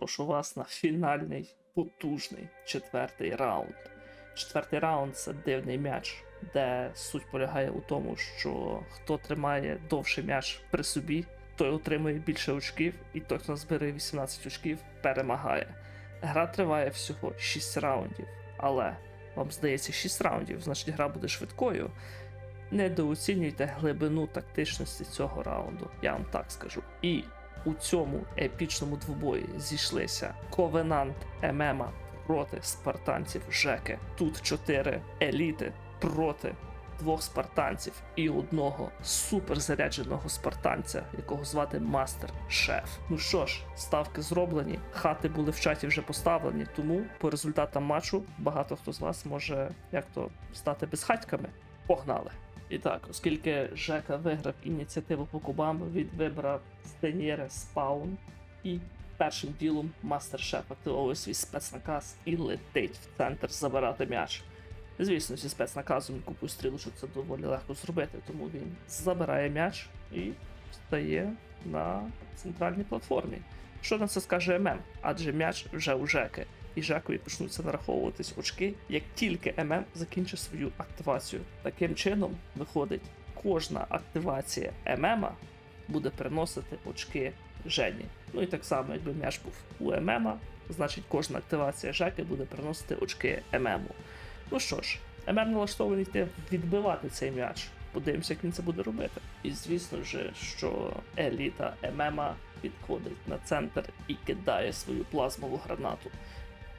прошу вас на фінальний потужний четвертий раунд. Четвертий раунд це дивний м'яч, де суть полягає у тому, що хто тримає довший м'яч при собі, той отримує більше очків, і той, хто збере 18 очків, перемагає. Гра триває всього 6 раундів, але вам здається 6 раундів, значить гра буде швидкою. Недооцінюйте глибину тактичності цього раунду, я вам так скажу. І у цьому епічному двобої зійшлися Ковенант Емема проти спартанців Жеки. Тут чотири еліти проти двох спартанців і одного суперзарядженого спартанця, якого звати Мастер Шеф. Ну що ж, ставки зроблені, хати були в чаті вже поставлені, тому по результатам матчу багато хто з вас може як то стати безхатьками. Погнали! І так, оскільки Жека виграв ініціативу по кубам, він вибрав Стенієре Спаун і першим ділом мастер-шеф активовує свій спецнаказ і летить в центр забирати м'яч. Звісно, зі спецнаказом і купою стрілочок це доволі легко зробити, тому він забирає м'яч і стає на центральній платформі. Що на це скаже ММ? Адже м'яч вже у Жеки, і Жекові почнуться нараховуватись очки, як тільки ММ закінчить свою активацію. Таким чином, виходить, кожна активація ММ буде приносити очки Жені. Ну і так само, якби м'яч був у ММ, значить кожна активація Жеки буде приносити очки ММу. Ну що ж, ММ налаштований йти відбивати цей м'яч. Подивимося, як він це буде робити. І звісно ж, що еліта ММа підходить на центр і кидає свою плазмову гранату.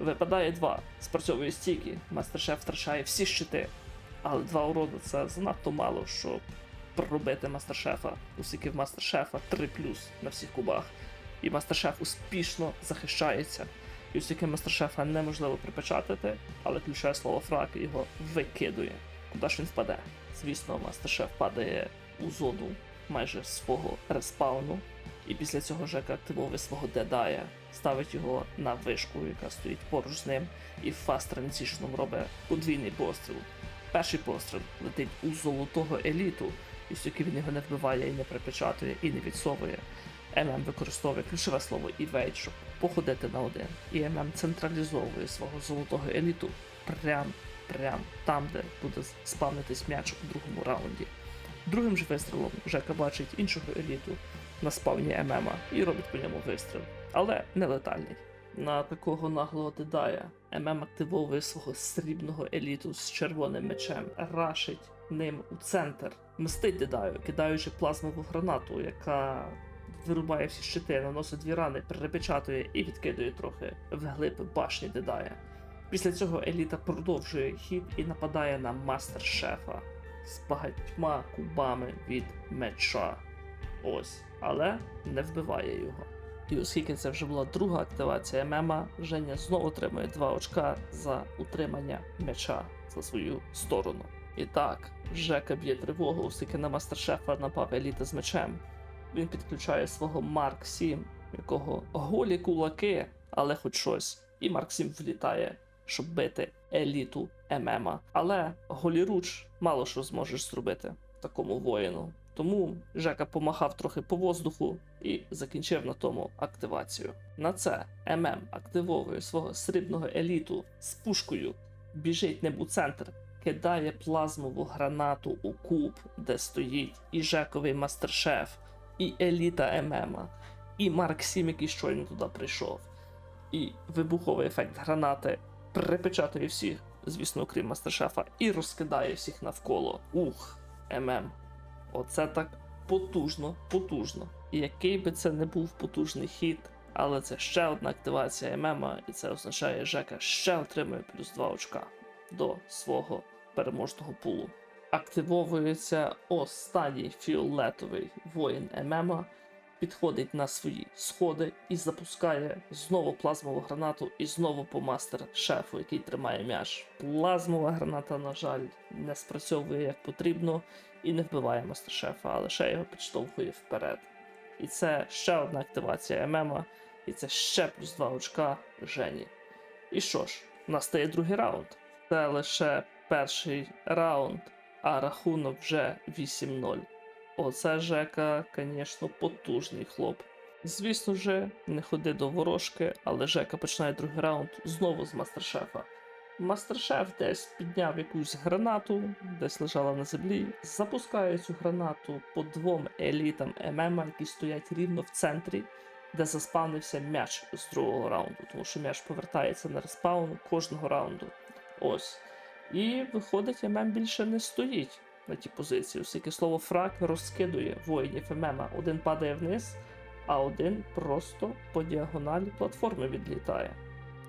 Випадає два. Спрацьовує стійки, мастер-шеф втрачає всі щити. Але два уроди це занадто мало, щоб пробити мастер-шефа, оскільки в мастер-шефа 3 на всіх кубах. І мастер-шеф успішно захищається. І оскільки мастер-шефа неможливо припечатати, але ключове слово фрак його викидує. Куди ж він впаде? Звісно, мастер-шеф падає у зону майже свого респауну. І після цього Жека активовує свого дедая, ставить його на вишку, яка стоїть поруч з ним, і фаст транзішном робить подвійний постріл. Перший постріл летить у золотого еліту, і оскільки він його не вбиває і не припечатує, і не відсовує. ММ використовує ключове слово «evade», щоб походити на один. І ММ централізовує свого золотого еліту прям, прям там, де буде спавнитись м'яч у другому раунді. Другим же вистрілом Жека бачить іншого еліту на спавні ММа і робить по ньому вистріл, але не летальний. На такого наглого дедая ММ активовує свого срібного еліту з червоним мечем, рашить ним у центр, мстить дедаю, кидаючи плазмову гранату, яка вирубає всі щити, наносить дві рани, перепечатує і відкидує трохи вглиб башні дедая. Після цього еліта продовжує хід і нападає на мастер-шефа з багатьма кубами від меча. Ось, але не вбиває його. І оскільки це вже була друга активація мема, Женя знову отримує 2 очка за утримання меча за свою сторону. І так, Жека б'є тривогу, оскільки на мастер-шефа напав еліта з мечем. Він підключає свого Марк 7, якого голі кулаки, але хоч щось. І Марк 7 влітає, щоб бити еліту ММа. Але голіруч мало що зможеш зробити такому воїну. Тому Жека помахав трохи по воздуху і закінчив на тому активацію. На це ММ активовує свого срібного еліту з пушкою, біжить ним у центр, кидає плазмову гранату у куб, де стоїть і Жековий мастер-шеф, і еліта ММа, і Марк 7, який щойно туди прийшов. І вибуховий ефект гранати припечатує всіх, звісно, окрім мастер-шефа, і розкидає всіх навколо. Ух, ММ. Оце так потужно, потужно. І який би це не був потужний хід, але це ще одна активація ММа, і це означає, Жека ще отримує плюс 2 очка до свого переможного пулу. Активовується останній фіолетовий воїн ММа, підходить на свої сходи і запускає знову плазмову гранату і знову по мастер-шефу, який тримає м'яч. Плазмова граната, на жаль, не спрацьовує як потрібно і не вбиває мастер-шефа, а лише його підштовхує вперед. І це ще одна активація ММа, і це ще плюс 2 очка Жені. І що ж, настає другий раунд. Це лише перший раунд, а рахунок вже 8-0. Оце Жека, звісно, потужний хлоп. Звісно же, не ходи до ворожки, але Жека починає другий раунд знову з мастер-шефа. Мастер-шеф десь підняв якусь гранату, десь лежала на землі, запускає цю гранату по двом елітам ММА, які стоять рівно в центрі, де заспавнився м'яч з другого раунду, тому що м'яч повертається на респаун кожного раунду. Ось. І виходить, ММ більше не стоїть на тій позиції, оскільки слово фраг розкидує воїнів ММА. Один падає вниз, а один просто по діагоналі платформи відлітає.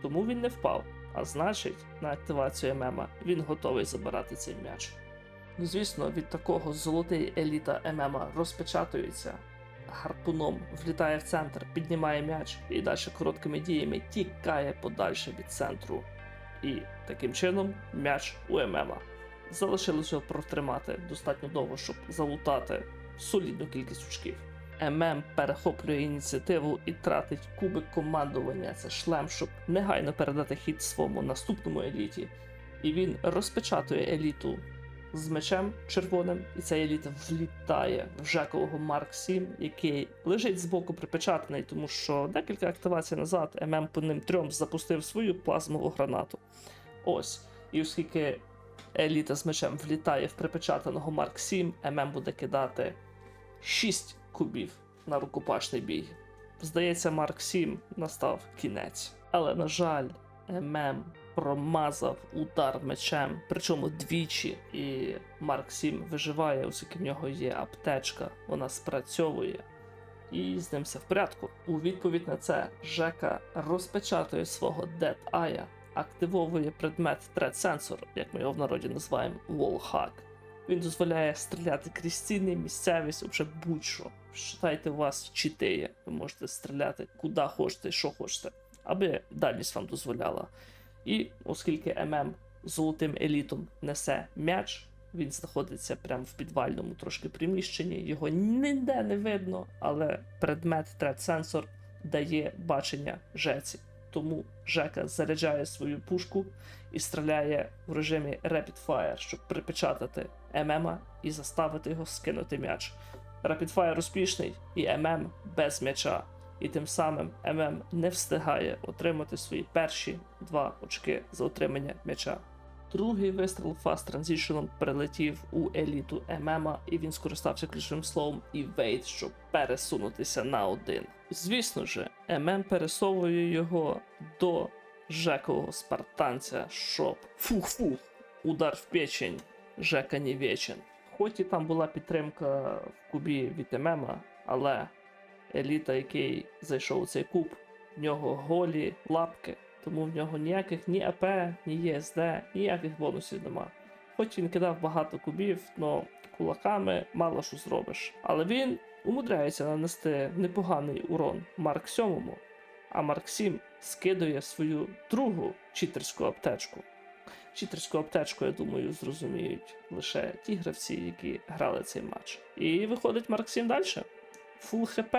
Тому він не впав. А значить, на активацію ММА він готовий забирати цей м'яч. Ну, звісно, від такого золотий еліта ММА розпечатується, гарпуном влітає в центр, піднімає м'яч і далі короткими діями тікає подальше від центру. І таким чином м'яч у ММА. Залишилося протримати достатньо довго, щоб залутати солідну кількість очків. ММ перехоплює ініціативу і тратить кубик командування. Це шлем, щоб негайно передати хід своєму наступному еліті. І він розпечатує еліту з мечем червоним, і ця еліта влітає в Жекового Марк 7, який лежить збоку припечатаний, тому що декілька активацій назад ММ по ним трьом запустив свою плазмову гранату. Ось. І оскільки еліта з мечем влітає в припечатаного Марк 7, ММ буде кидати 6 кубів на рукопашний бій. Здається, Марк 7 настав кінець. Але, на жаль, ММ промазав удар мечем, причому двічі. І Марк 7 виживає, оскільки в нього є аптечка, вона спрацьовує. І з ним все в порядку. У відповідь на це Жека розпечатує свого Dead Eye, активовує предмет Threat Sensor, як ми його в народі називаємо Wallhack. Він дозволяє стріляти крізь стіни, місцевість, вже будь-що. Считайте, у вас чіти є. Ви можете стріляти куди хочете, що хочете, аби дальність вам дозволяла. І оскільки ММ золотим елітом несе м'яч, він знаходиться прямо в підвальному трошки приміщенні, його ніде не видно, але предмет Threat Sensor дає бачення Жеці. Тому Жека заряджає свою пушку і стріляє в режимі Rapid Fire, щоб припечатати ММа і заставити його скинути м'яч. Rapid Fire успішний і ММ без м'яча. І тим самим ММ не встигає отримати свої перші два очки за отримання м'яча. Другий вистріл Fast Transition прилетів у еліту ММа, і він скористався ключовим словом Evade, щоб пересунутися на один. Звісно ж, ММ пересовує його до Жекового спартанця, щоб фух-фух, удар в печень, Жека не вечен. Хоч і там була підтримка в кубі від ММа, але еліта, який зайшов у цей куб, в нього голі лапки, тому в нього ніяких ні АП, ні ЄСД, ніяких бонусів нема. Хоч він кидав багато кубів, но кулаками мало що зробиш. Але він умудряється нанести непоганий урон Марк 7, а Марк 7 скидує свою другу читерську аптечку. Читерську аптечку, я думаю, зрозуміють лише ті гравці, які грали цей матч. І виходить Марк 7 далі. Фул ХП,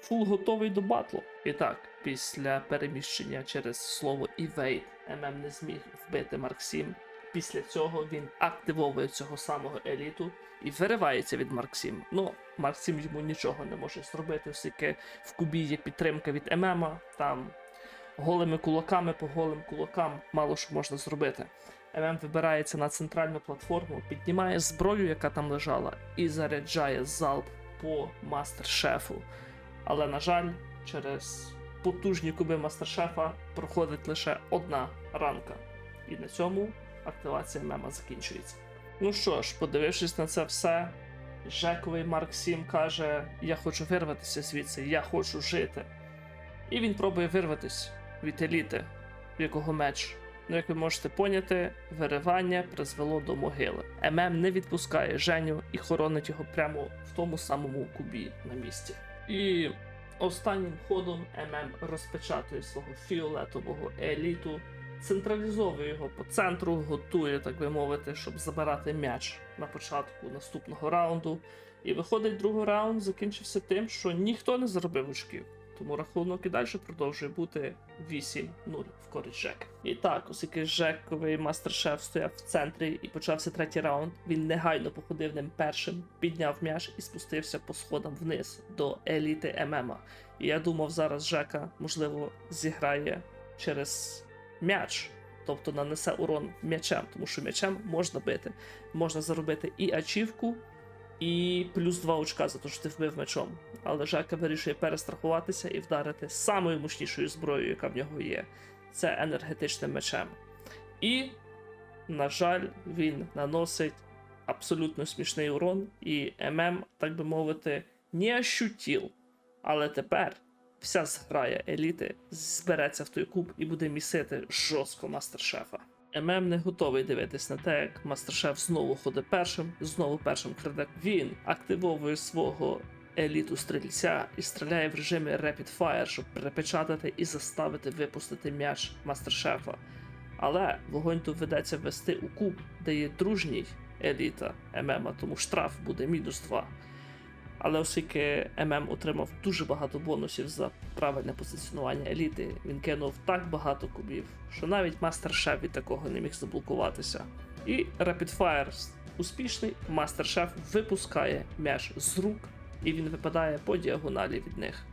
фул готовий до батлу. І так, після переміщення через слово Evade ММ не зміг вбити Марк 7. Після цього він активовує цього самого еліту і виривається від Марк 7. Ну, Марк 7 йому нічого не може зробити, оскільки в кубі є підтримка від ММа, там голими кулаками по голим кулакам мало що можна зробити. ММ вибирається на центральну платформу, піднімає зброю, яка там лежала, і заряджає залп по мастер-шефу. Але, на жаль, через потужні куби мастер-шефа проходить лише одна ранка. І на цьому активація мема закінчується. Ну що ж, подивившись на це все, Жековий Марк 7 каже: Я хочу вирватися звідси, я хочу жити. І він пробує вирватися від еліти, в якого меч. Ну, як ви можете поняти, виривання призвело до могили. ММ не відпускає Женю і хоронить його прямо в тому самому кубі на місці. І останнім ходом ММ розпечатує свого фіолетового еліту, централізовує його по центру, готує, так би мовити, щоб забирати м'яч на початку наступного раунду. І виходить, другий раунд закінчився тим, що ніхто не заробив очків. Тому рахунок і далі продовжує бути 8-0 в користь Жека. І так, оскільки Жековий мастер-шеф стояв в центрі і почався третій раунд, він негайно походив ним першим, підняв м'яч і спустився по сходам вниз до еліти ММА. І я думав, зараз Жека, можливо, зіграє через м'яч, тобто нанесе урон м'ячем, тому що м'ячем можна бити. Можна заробити і ачівку, і плюс 2 очка за те, що ти вбив мечом. Але Жека вирішує перестрахуватися і вдарити самою мощнішою зброєю, яка в нього є. Це енергетичним мечем. І, на жаль, він наносить абсолютно смішний урон, і ММ, так би мовити, не ощутів. Але тепер вся зграя еліти збереться в той куб і буде місити жорстко мастер-шефа. ММ не готовий дивитись на те, як мастер-шеф знову ходить першим, знову першим краде. Він активовує свого еліту стрільця і стріляє в режимі Rapid Fire, щоб перепечатати і заставити випустити м'яч мастер-шефа. Але вогонь тут ведеться вести у куб, де є дружній еліта ММ, тому штраф буде мінус 2. Але оскільки ММ отримав дуже багато бонусів за правильне позиціонування еліти, він кинув так багато кубів, що навіть мастер шеф від такого не міг заблокуватися. І Rapid Fire успішний, мастер шеф випускає м'яч з рук, і він випадає по діагоналі від них.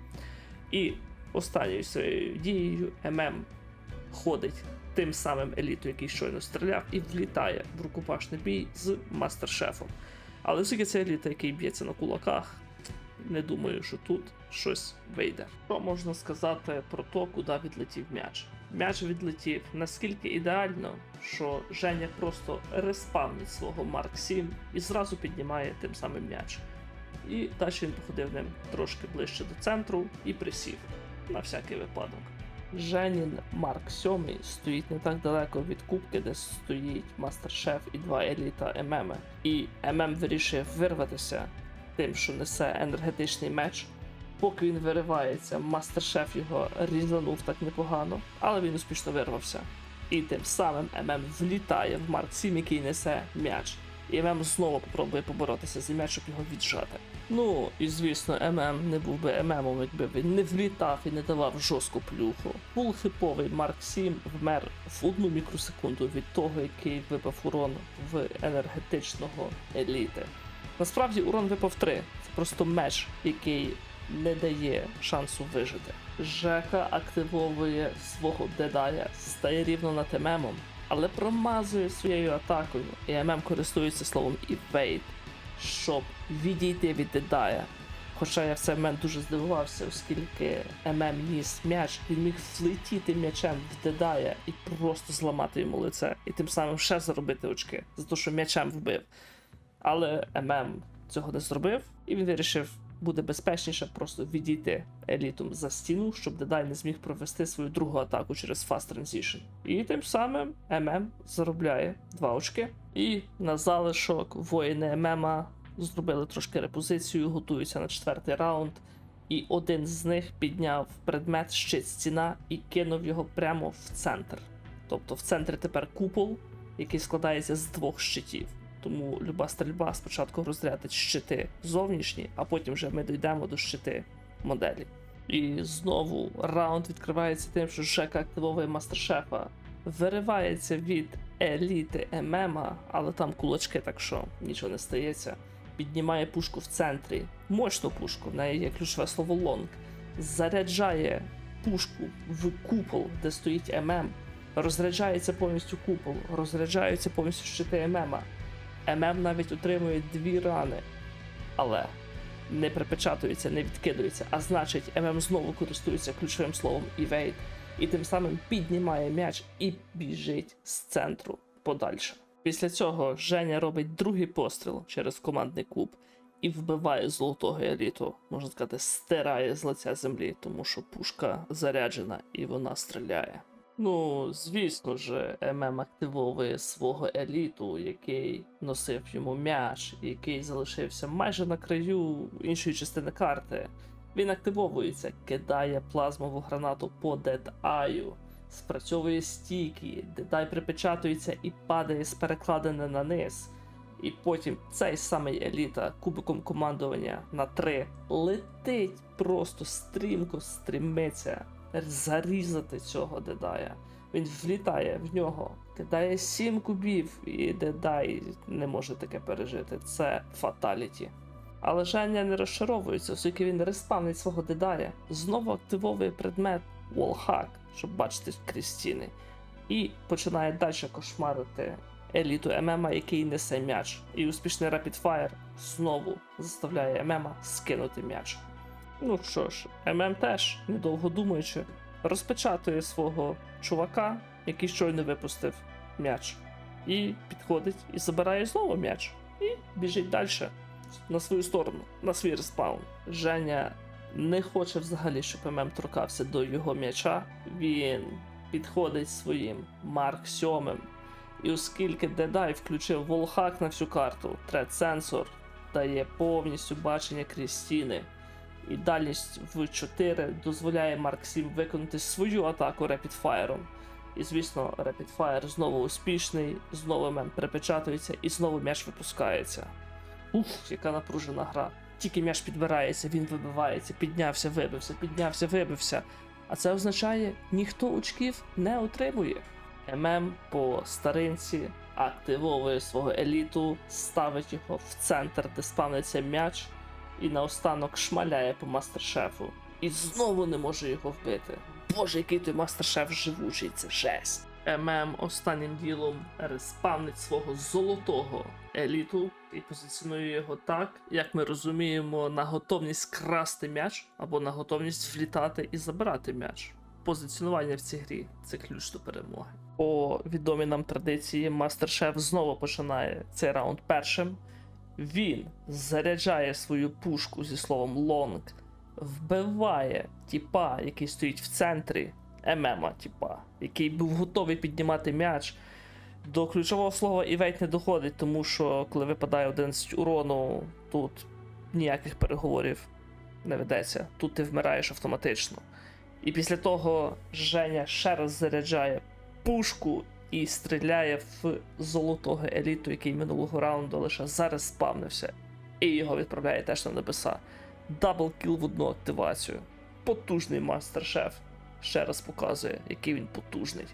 І останньою своєю дією ММ ходить тим самим елітою, який щойно стріляв, і влітає в рукопашний бій з мастер-шефом. Але оскільки це еліта, який б'ється на кулаках, не думаю, що тут щось вийде. Що можна сказати про то, куди відлетів м'яч? М'яч відлетів наскільки ідеально, що Женя просто респавнить свого Марк 7 і зразу піднімає тим самим м'яч. І далі він походив ним трошки ближче до центру і присів на всякий випадок. Женін Марк 7 стоїть не так далеко від кубки, де стоїть мастер-шеф і два еліта ММ. І ММ вирішує вирватися тим, що несе енергетичний меч. Поки він виривається, мастер-шеф його різанув так непогано, але він успішно вирвався. І тим самим ММ влітає в Марк 7, який несе м'яч. І ММ знову попробує поборотися за м'яч, щоб його віджати. Ну, і звісно, ММ не був би ММом, якби він не влітав і не давав жорстку плюху. Фулхиповий Марк 7 вмер в одну мікросекунду від того, який випав урон в енергетичного еліти. Насправді урон випав 3. Це просто меч, який не дає шансу вижити. Жека активовує свого дедая, стає рівно над ММом, але промазує своєю атакою, і ММ користується словом evade, щоб відійти від дедая. Хоча я в цей момент дуже здивувався, оскільки ММ ніс м'яч, він міг влетіти м'ячем в дедая і просто зламати йому лице, і тим самим ще заробити очки за те, що м'ячем вбив. Але ММ цього не зробив, і він вирішив буде безпечніше просто відійти елітом за стіну, щоб Дедай не зміг провести свою другу атаку через Fast Transition. І тим самим ММ заробляє два очки. І на залишок воїни ММа зробили трошки репозицію, готуються на четвертий раунд. І один з них підняв предмет щит стіна і кинув його прямо в центр. Тобто в центрі тепер купол, який складається з двох щитів. Тому люба стрільба спочатку розрядить щити зовнішні, а потім вже ми дійдемо до щити моделі. І знову раунд відкривається тим, що Жека активовує мастер-шефа, виривається від еліти ММа, але там кулачки, так що нічого не стається. Піднімає пушку в центрі, мощну пушку, в неї є ключове слово лонг, заряджає пушку в купол, де стоїть ММ, розряджається повністю купол, розряджаються повністю щити ММа. ММ навіть отримує дві рани, але не припечатується, не відкидується. А значить, ММ знову користується ключовим словом evade, і тим самим піднімає м'яч і біжить з центру подальше. Після цього Женя робить другий постріл через командний куб і вбиває золотого еліту, можна сказати, стирає з лиця землі, тому що пушка заряджена і вона стріляє. Ну, звісно ж, ММ активовує свого еліту, який носив йому м'яч, який залишився майже на краю іншої частини карти. Він активовується, кидає плазмову гранату по Дедаю, спрацьовує стійки, Дедай припечатується і падає з перекладини на низ. І потім цей самий еліта кубиком командування на 3 летить просто стрімко стрімиться зарізати цього дедая. Він влітає в нього, кидає 7 кубів, і дедай не може таке пережити. Це фаталіті. Але Женя не розчаровується, оскільки він респавнить свого дедая, знову активовує предмет Wallhack, щоб бачити крізь стіни, і починає далі кошмарити еліту ММа, який несе м'яч. І успішний Rapid Fire знову заставляє ММа скинути м'яч. Ну що ж, ММ теж, недовго думаючи, розпечатує свого чувака, який щойно випустив м'яч, і підходить і забирає знову м'яч. І біжить далі на свою сторону, на свій респаун. Женя не хоче взагалі, щоб ММ торкався до його м'яча. Він підходить своїм Марк 7. І оскільки Дедай включив волхак на всю карту, трет сенсор дає повністю бачення крізь стіни. І дальність в 4 дозволяє Марк 7 виконати свою атаку Fire. І звісно, Fire знову успішний, знову мем перепечатується і знову м'яч випускається. Уф, яка напружена гра. Тільки м'яч підбирається, він вибивається, піднявся, вибився, піднявся, вибився. А це означає, ніхто очків не отримує. ММ по старинці активовує свого еліту, ставить його в центр, де спавниться м'яч, і наостанок шмаляє по мастер-шефу. І знову не може його вбити. Боже, який той мастер-шеф живучий, це жесть. ММ останнім ділом респавнить свого золотого еліту і позиціонує його так, як ми розуміємо, на готовність красти м'яч або на готовність влітати і забирати м'яч. Позиціонування в цій грі це ключ до перемоги. По відомій нам традиції, мастер-шеф знову починає цей раунд першим. Він заряджає свою пушку зі словом лонг, вбиває тіпа, який стоїть в центрі ММа, тіпа, який був готовий піднімати м'яч. До ключового слова івейт не доходить, тому що коли випадає 11 урону, тут ніяких переговорів не ведеться. Тут ти вмираєш автоматично. І після того Женя ще раз заряджає пушку і стріляє в золотого еліту, який минулого раунду лише зараз спавнився, і його відправляє теж на небеса. Дабл кіл в одну активацію. Потужний мастер-шеф. Ще раз показує, який він потужний.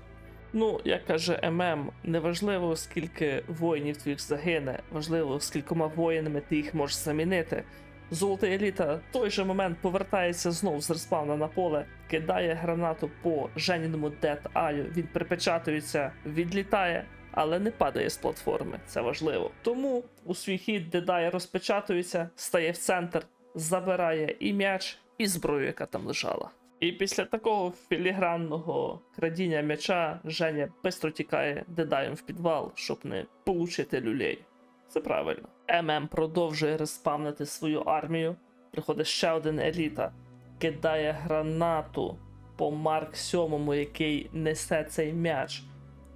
Ну, як каже ММ, неважливо, скільки воїнів твоїх загине, важливо, скількома воїнами ти їх можеш замінити. Золота еліта в той же момент повертається знов з респавна на поле, кидає гранату по Женіному Дед Аю, він припечатується, відлітає, але не падає з платформи. Це важливо. Тому у свій хід Дедає розпечатується, стає в центр, забирає і м'яч, і зброю, яка там лежала. І після такого філігранного крадіння м'яча Женя бистро тікає дедаєм в підвал, щоб не получити люлей. Це правильно. ММ продовжує респавнити свою армію. Приходить ще один еліта, кидає гранату по Марк 7, який несе цей м'яч,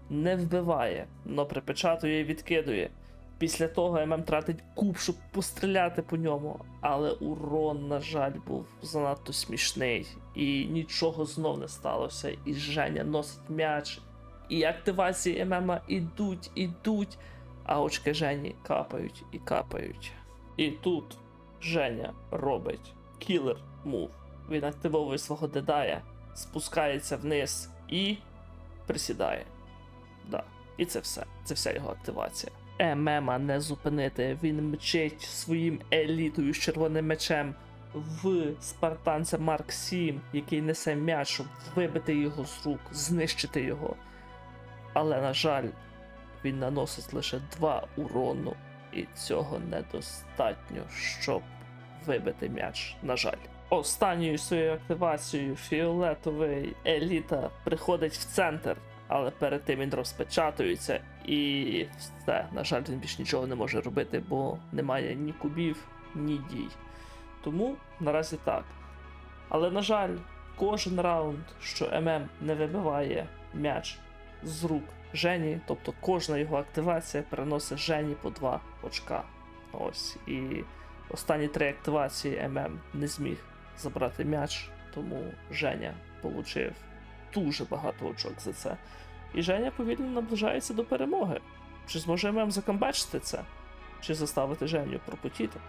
не вбиває, но припечатує і відкидує. Після того ММ тратить куб, щоб постріляти по ньому, але урон, на жаль, був занадто смішний, і нічого знов не сталося. І Женя носить м'яч, і активації ММ ідуть, ідуть, а очки Жені капають і капають. І тут Женя робить кілер мув. Він активовує свого дедая, спускається вниз і присідає. Да. І це все. Це вся його активація. Емема не зупинити. Він мчить своїм елітою з червоним мечем в спартанця Марк 7, який несе м'яч, щоб вибити його з рук, знищити його. Але, на жаль, він наносить лише два урону, і цього недостатньо, щоб вибити м'яч. На жаль. Останньою своєю активацією фіолетовий еліта приходить в центр, але перед тим він розпечатується і все. На жаль, він більш нічого не може робити, бо немає ні кубів, ні дій. Тому наразі так. Але, на жаль, кожен раунд, що ММ не вибиває м'яч з рук Жені, тобто кожна його активація переносить Жені по 2 очка. Ось. І останні три активації ММ не зміг забрати м'яч, тому Женя получив дуже багато очок за це. І Женя повільно наближається до перемоги. Чи зможе ММ закамбачити це? чи заставити Женю пропотіти.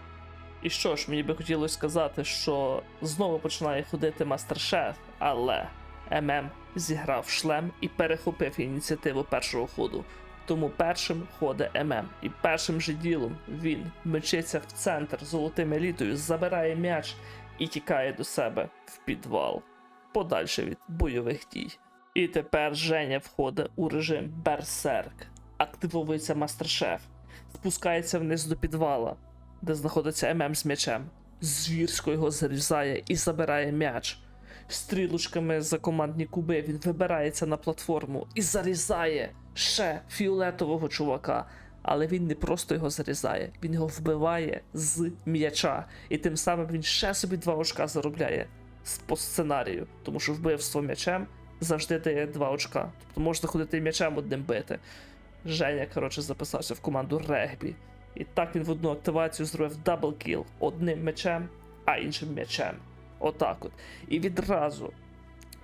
І що ж, мені би хотілося сказати, що знову починає ходити мастер-шеф, але ММ зіграв шлем і перехопив ініціативу першого ходу. Тому першим ходить ММ. І першим же ділом він мчиться в центр золотим елітою, забирає м'яч і тікає до себе в підвал, подальше від бойових дій. І тепер Женя входить у режим Берсерк. Активовується мастер-шеф, спускається вниз до підвала, де знаходиться ММ з м'ячем. Звірсько його зарізає і забирає м'яч. Стрілочками за командні куби він вибирається на платформу і зарізає ще фіолетового чувака. Але він не просто його зарізає, він його вбиває з м'яча. І тим самим він ще собі два очка заробляє по сценарію, тому що вбивство м'ячем завжди дає два очка. Тобто можна ходити м'ячем одним бити. Женя, коротше, записався в команду регбі. І так він в одну активацію зробив даблкіл одним м'ячем, а іншим м'ячем. Отак от. І відразу,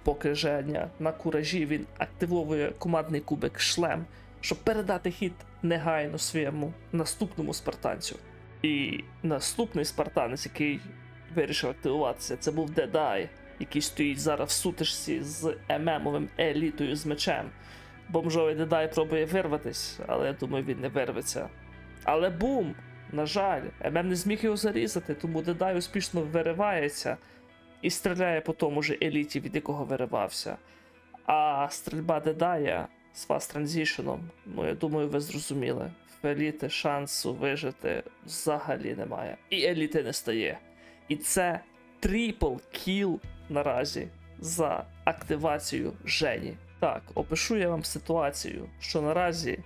поки Женя на куражі, він активовує командний кубик шлем, щоб передати хід негайно своєму наступному спартанцю. І наступний спартанець, який вирішив активуватися, це був Дедай, який стоїть зараз в сутичці з ММовим елітою з мечем. Бомжовий Дедай пробує вирватись, але я думаю, він не вирветься. Але бум! На жаль, ММ не зміг його зарізати, тому Дедай успішно виривається і стріляє по тому ж еліті, від якого виривався. А стрільба Дедая з фаст транзішеном, ну я думаю, ви зрозуміли. В еліти шансу вижити взагалі немає. І еліти не стає. І це трипл кіл наразі за активацію Жені. Так, опишу я вам ситуацію, що наразі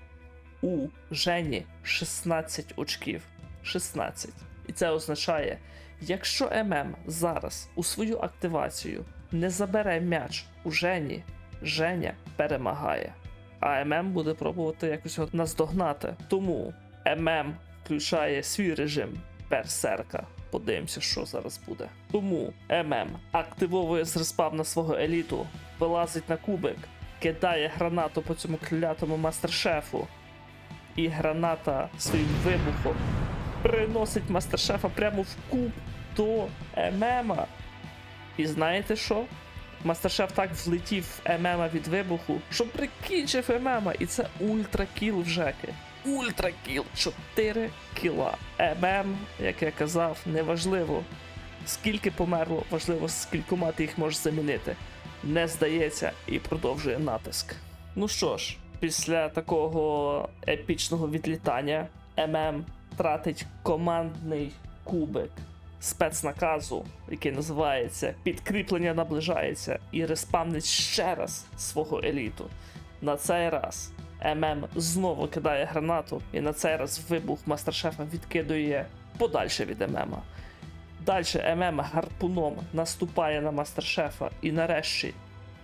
у Жені 16 очків. 16. І це означає, якщо ММ зараз у свою активацію не забере м'яч у Жені, Женя перемагає. А ММ буде пробувати якось його наздогнати. Тому ММ включає свій режим берсерка. Подивимося, що зараз буде. Тому ММ активовує з респав на свого еліту, вилазить на кубик, кидає гранату по цьому клятому мастер-шефу. І граната своїм вибухом приносить мастер-шефа прямо в куб до ММа. І знаєте що? Мастер-шеф так влетів в ММа від вибуху, що прикінчив ММа, і це ультракіл в Жеки. Ультракіл 4 кіла. ММ, як я казав, неважливо. Скільки померло, важливо, з кількома ти їх можеш замінити. Не здається і продовжує натиск. Ну що ж, після такого епічного відлітання ММ тратить командний кубик спецнаказу, який називається Підкріплення наближається, і респамнить ще раз свого еліту. На цей раз ММ знову кидає гранату, і на цей раз вибух мастер-шефа відкидує подальше від ММа. Далі ММ гарпуном наступає на мастер-шефа і нарешті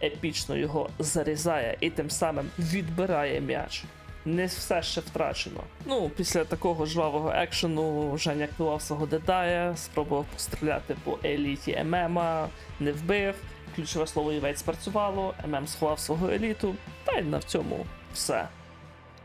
епічно його зарізає і тим самим відбирає м'яч. Не все ще втрачено. Ну, після такого жвавого екшену Женя активував свого дедая, спробував постріляти по еліті ММа, не вбив. Ключове слово Івець спрацювало, ММ сховав свого еліту, та й на цьому все.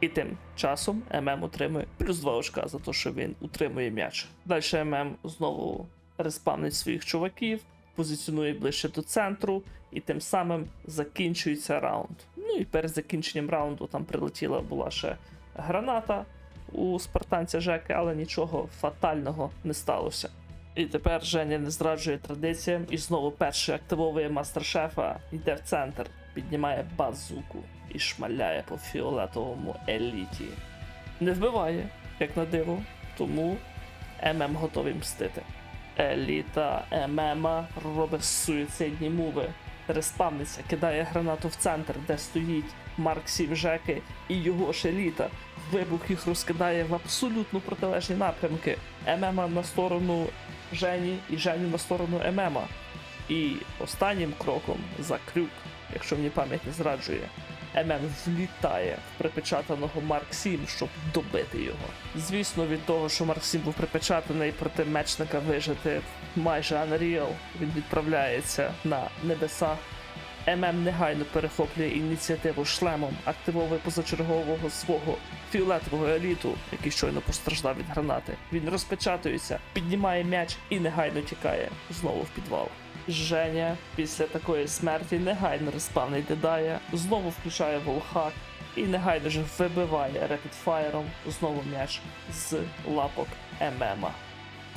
І тим часом ММ отримує плюс 2 очка за те, що він утримує м'яч. Далі ММ знову респавнить своїх чуваків, позиціонує ближче до центру, і тим самим закінчується раунд. Ну і перед закінченням раунду там прилетіла була ще граната у спартанця Жеки, але нічого фатального не сталося. І тепер Женя не зраджує традиціям і знову перший активовує мастер-шефа, йде в центр, піднімає базуку і шмаляє по фіолетовому еліті. Не вбиває, як на диво, тому ММ готовий мстити. Еліта ММа робить суїцидні муви. Респавниться, кидає гранату в центр, де стоїть Марк Сім Жеки і його шеліта. Вибух їх розкидає в абсолютно протилежні напрямки. ММа на сторону Жені і Женю на сторону ММа. І останнім кроком за крюк, якщо мені пам'ять не зраджує, ММ влітає в припечатаного Марк 7, щоб добити його. Звісно, від того, що Марк 7 був припечатаний проти мечника вижити майже Unreal, він відправляється на небеса ММ негайно перехоплює ініціативу шлемом, активовує позачергового свого фіолетового еліту, який щойно постраждав від гранати. Він розпечатується, піднімає м'яч і негайно тікає знову в підвал. Женя після такої смерті негайно респавний дедає, знову включає волхак і негайно ж вибиває репідфаєром знову м'яч з лапок ММа.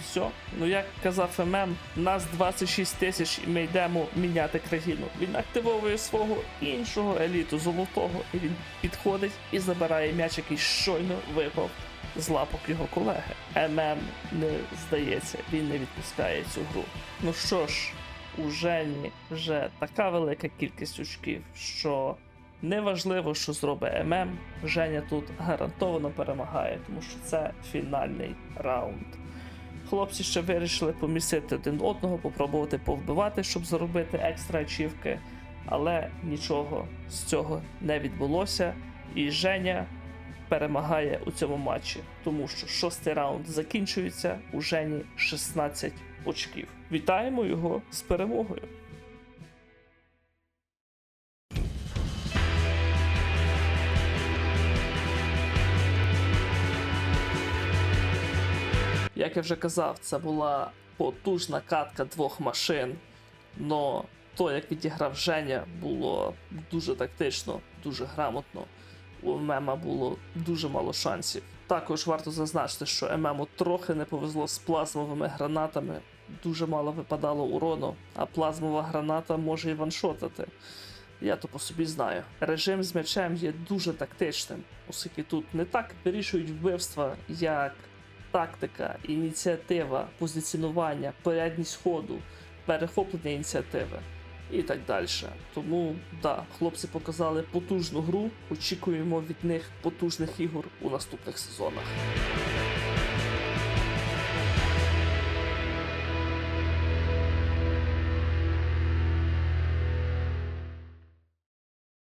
Все, ну як казав ММ, нас 26 тисяч і ми йдемо міняти країну. Він активовує свого іншого еліту золотого, і він підходить і забирає м'яч, який щойно випав з лапок його колеги. ММ не здається, він не відпускає цю гру. Ну що ж, у Жені вже така велика кількість очків, що неважливо, що зробить ММ, Женя тут гарантовано перемагає, тому що це фінальний раунд. Хлопці ще вирішили помістити один одного, попробувати повбивати, щоб заробити екстра ачівки, але нічого з цього не відбулося. І Женя перемагає у цьому матчі, тому що шостий раунд закінчується, у Жені 16 очків. Вітаємо його з перемогою. Як я вже казав, це була потужна катка двох машин. Но то, як відіграв Женя, було дуже тактично, дуже грамотно. У Мема було дуже мало шансів. Також варто зазначити, що Емему трохи не повезло з плазмовими гранатами. Дуже мало випадало урону, а плазмова граната може і ваншотати. Я то по собі знаю. Режим з м'ячем є дуже тактичним, оскільки тут не так вирішують вбивства, як тактика, ініціатива, позиціонування, порядність ходу, перехоплення ініціативи і так далі. Тому да, хлопці показали потужну гру. Очікуємо від них потужних ігор у наступних сезонах.